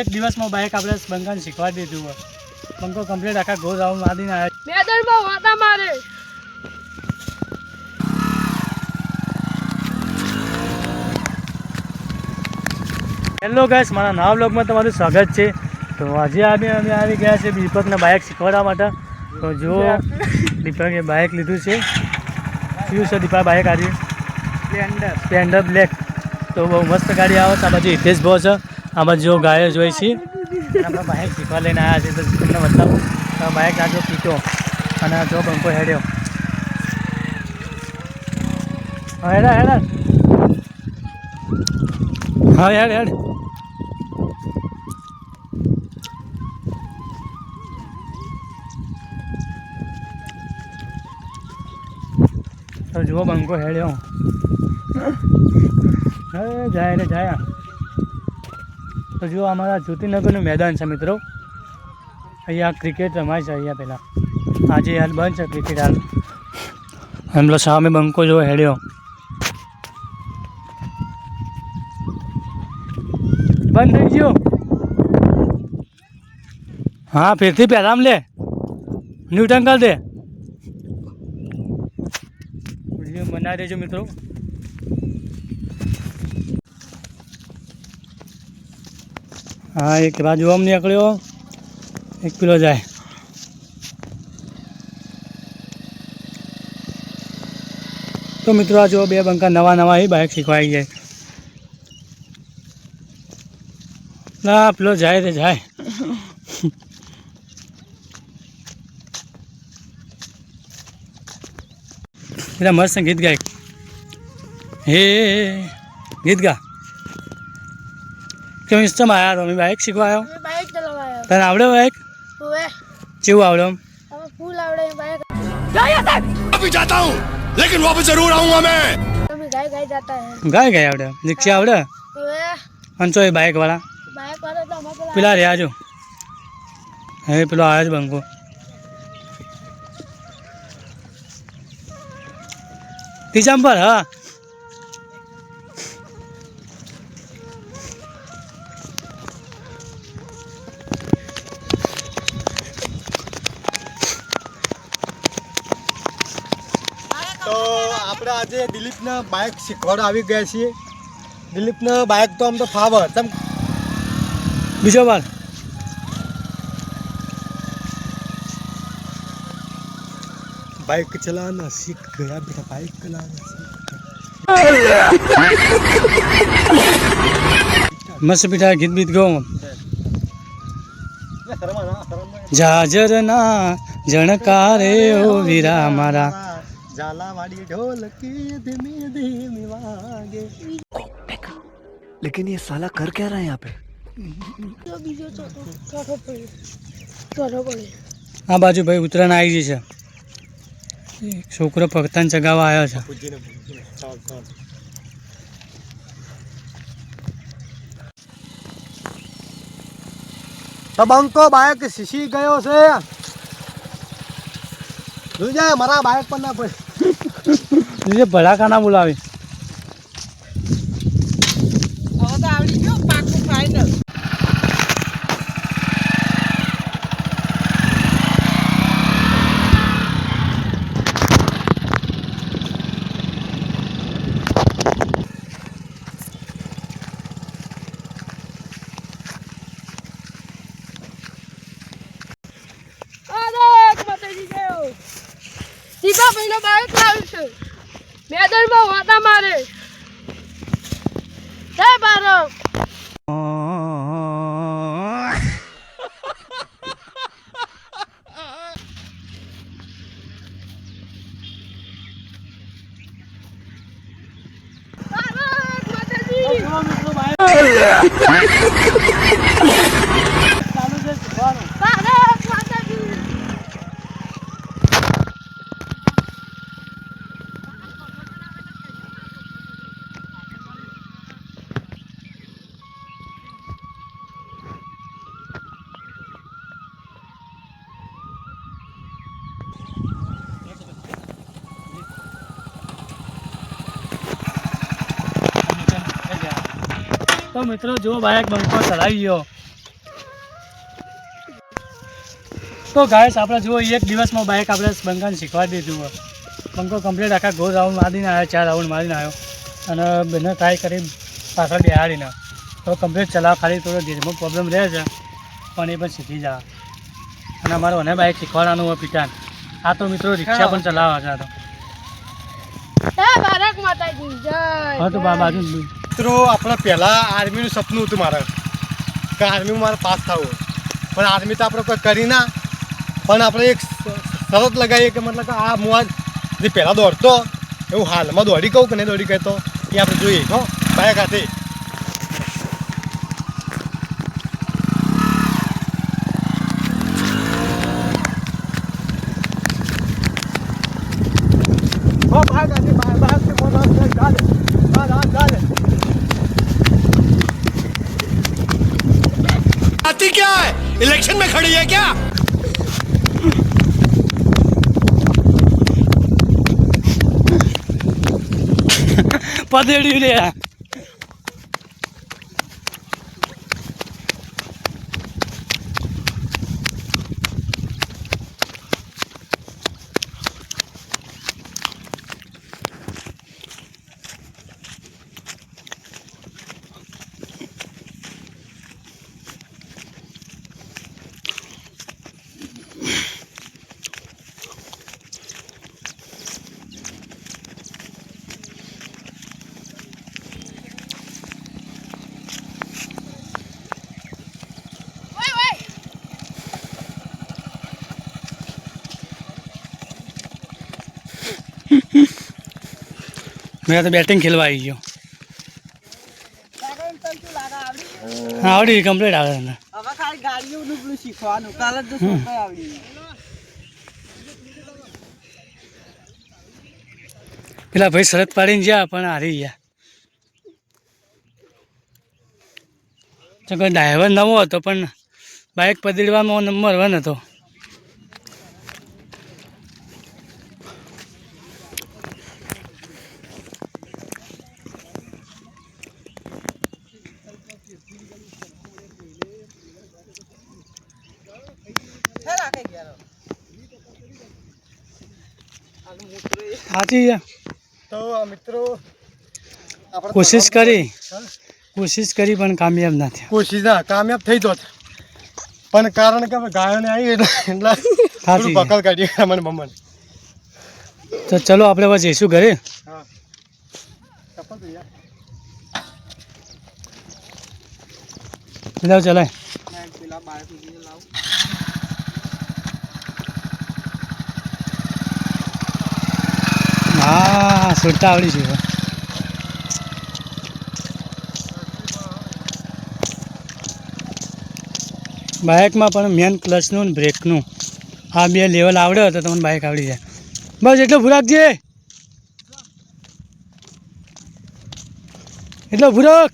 એક દિવસમાં બાઇક આપણે બંકાને શીખવાડી દીધું હોય. બંકો કમ્પ્લીટ આખા ગોળ રાઉન્ડ મારીને આવ્યા મેદાનમાં વાતા મારે. હેલો ગાઈસ મારા નવા બ્લોગમાં તમારું સ્વાગત છે. તો આજે અમે અમે આવી ગયા છે દીપકને બાઇક શીખવાડવા માટે. તો જો દીપકે બાઇક લીધું છે. કયું છે દીપા બાઇક આજે? સ્પ્લેન્ડર સ્પ્લેન્ડર બ્લેક તો બહુ મસ્ત ગાડી આવે છે. આ બાજુ હિતેશ ભાવ છે. આ બાજુ જો ગાયો જોઈ છે. આપણે બાઇક શીખવા લઈને આવ્યા છે તો તમને બતાવું. તો બાઇક આજો પીટો અને જો બંકો હેડ્યો. હા હેડા હેડા. હા હેડ હેડ. તો જુઓ બંકો હેડ્યો. જાય રે જાય. તો જો અમારા જ્યોતિનગરનું મેદાન છે મિત્રો. અહીંયા ક્રિકેટ રમાય છે અહીંયા પહેલાં. આજે હાલ બંધ છે ક્રિકેટ હાલ. એમલો સામે બંકો જો હેડ્યો. બંધ થઈ ગયો. હા, ફેરથી પહેરામ લે. ન્યૂટન કર દે. વીડિયો બનાવી દેજો મિત્રો. હા, એક રાજુ આમ નીકળ્યો. એક પેલો જાય. તો મિત્રો, આ જો બે બંકા નવા નવા એ બાઇક શીખવાઈ જાય ના પેલો જાય તે જાય. એટલે મસ્ત ગીત ગાય. હે. ગીત ગા. કેમ ઇસ્ટમ આવ્યા તમે બાઇક શીખવા આવ્યો બાઇક ચલાવવા આવ્યો તને આવડે બાઇક હોવે? કેવું આવડે આમ? ફૂલ આવડે બાઇક જય સાહેબ! અભી જાતા હું લેકિન વાપસ જરૂર આવું અમે. ગાય ગાય આવડે? રિક્ષા આવડે? અંચો એ બાઇક વાળા? બાઇક વાળા તો પેલા રહ્યા જો. હે પેલો આયા જ બંકો. તીજામ પર હા. આજે દિલીપના બાઇક શીખવાડો આવી ગયા છીએ. દિલીપના બાઇક તો આમ તો ફાવર તમ બીજો વાર બાઇક ચલાવના શીખ ગયા બેટા બાઇક ચલાવના મસ્ત પીઠા ગીત બીત ગો જાજર ના જણકારે ઓ વીરા મારા. ઝાલાવાડી ઢોલકી ધીમી ધીમી વાગે लेकिन ये साला कर क्या रहा है यहाँ पे તો બીજો ચોથો ચોથો પડ્યો ચોથો પડ્યો આ બાજુ ભાઈ ઉત્તરાયણ આવી ગઈ છે એક છોકરો પગતાન ચગાવવા આવ્યો છે પૂજીને પૂજીને ચાલ ચાલ તો બંકો બાઇક શીશી ગયો છે જોઈ જાય મારા બાઇક પર ના પડે જે ભડાકા ના બોલાવે દીપા ભાઈનો બાઇક લાવ્યું છે. મેદાનમાં વાતા મારે. જય ભારત. તો મિત્રો જો બાઇક બંકો ચલાવી ગયો. તો ગાયસ આપણે જુઓ એક દિવસમાં બાઇક આપણે બંકાને શીખવા દીધું બંકો કમ્પ્લીટ આખા ગોળ રાઉન્ડ મારીને આવ્યો ચાર રાઉન્ડ મારીને આવ્યો. અને બંને ટ્રાય કરી પાછળ બેહાડીને. તો કમ્પ્લીટ ચલાવ ખાલી થોડો ધીરેમાં પ્રોબ્લેમ રહે છે પણ એ પણ શીખી જા. અને અમારે મને બાઇક શીખવાડવાનું હોય પિતાન. આ તો મિત્રો રિક્ષા પણ ચલાવવા છે આ તો. હા તો બાજુ મિત્રો, આપણે પહેલાં આર્મીનું સપનું હતું મારે. કે આર્મીમાં મારે પાસ થવું પણ આર્મી તો આપણે કોઈ કરી ના. પણ આપણે એક શરત લગાવીએ કે મતલબ કે આ હું આજ જે પહેલાં દોડતો, એવું હાલમાં દોડી કહું કે નહીં દોડી કહેતો એ આપણે જોઈએ, હો. બાયક હાથે. હો બાઇક करती क्या है? इलेक्शन में खड़ी है क्या? पदेड़ी ले મેં તો બેટિંગ ખેલવા આવી ગયો. હા આવડી કમ્પ્લીટ આવે તને હવે ખાલી ગાડીઓનું પેલું શીખવાનું. કાલે જ આવડી પેલા ભાઈ શરત પાડીને ગયા પણ હારી ગયા. કોઈ ડ્રાઈવર નવો હતો પણ બાઇક પદડવામાં નંબર વન હતો. સાચી છે. તો મિત્રો કોશિશ કરી. કોશિશ કરી પણ કામયાબ ના થયા. કોશિશ ના કામયાબ થઈ તો પણ કારણ કે અમે ગાયોને આવી એટલે એટલા બકલ કાઢી મને મમ્મન તો ચલો આપણે હવે જઈશું ઘરે. હા. ચપ્પલ તો યાર. ચલાય પેલા બાળક સુધી લાવ હા, સુરતા આવડી છે. બાઇકમાં પણ મેન ક્લચનું ને બ્રેકનું આ બે લેવલ આવડે તો તમને બાઇક આવડી જાય. બસ એટલો ભૂરાકજે એટલો ભૂરક